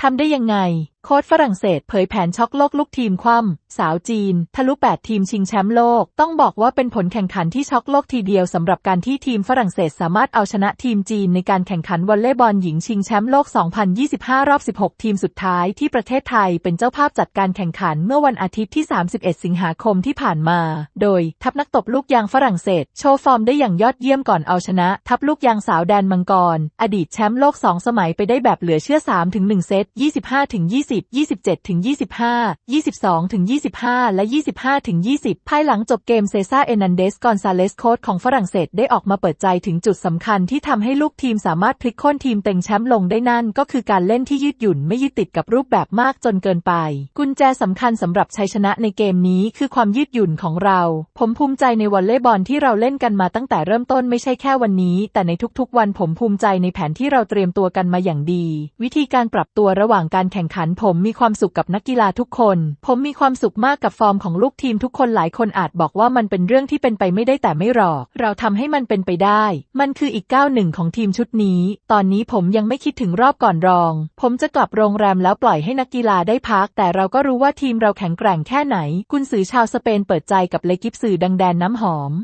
ทำได้ยังไง โค้ชฝรั่งเศสเผยแผนช็อกโลกลูกทีมคว่ำสาวจีน ทะลุ 8 ทีมชิงแชมป์โลก ต้องบอกว่าเป็นผลแข่งขันที่ช็อกโลกทีเดียวสำหรับการที่ทีมฝรั่งเศสสามารถเอาชนะทีมจีนในการแข่งขันวอลเลย์บอลหญิงชิงแชมป์โลก 2025 รอบ 16 ทีมสุดท้ายที่ประเทศไทยเป็นเจ้าภาพจัดการแข่งขันเมื่อวันอาทิตย์ที่ 31 สิงหาคมที่ผ่านมา โดยทัพนักตบลูกยางฝรั่งเศสโชว์ฟอร์มได้อย่างยอดเยี่ยมก่อนเอาชนะ ทัพลูกยางสาวแดนมังกร อดีตแชมป์โลก 2 สมัยไปได้แบบเหลือเชื่อ 3-1 เซต 25-20 27-25 22-25 และ 25-20 ภายหลังจบเกมเซซ่าเอนันเดสกอนซาเลสโค้ชของฝรั่งเศสได้ออกมาเปิดใจถึงจุดสำคัญที่ทำให้ลูกทีมสามารถพลิกค่นทีมเต็งแชมป์ลงได้นั่น ก็คือการเล่นที่ยืดหยุ่นไม่ยึดติดกับรูปแบบมากจนเกินไป กุญแจสำคัญสำหรับชัยชนะในเกมนี้คือความยืดหยุ่นของเรา ผมภูมิใจในวอลเลย์บอลที่เราเล่นกันมาตั้งแต่เริ่มต้นไม่ใช่แค่วันนี้ แต่ในทุกๆ วันผมภูมิใจในแผนที่เราเตรียมตัวกันมาอย่างดี วิธีการปรับตัวระหว่างการแข่งขันผมมีความสุขกับนักกีฬาทุกคน ผมมีความสุขมากกับฟอร์มของลูกทีมทุกคนหลายคนอาจบอกว่ามันเป็นเรื่องที่เป็นไปไม่ได้แต่ไม่หรอก เราทำให้มันเป็นไปได้ มันคืออีกก้าวหนึ่งของทีมชุดนี้ ตอนนี้ผมยังไม่คิดถึงรอบก่อนรอง ผมจะกลับโรงแรมแล้วปล่อยให้นักกีฬาได้พัก แต่เราก็รู้ว่าทีมเราแข็งแกร่งแค่ไหน กุนซือชาวสเปนเปิดใจกับเลกิปสื่อดังแดนน้ำหอม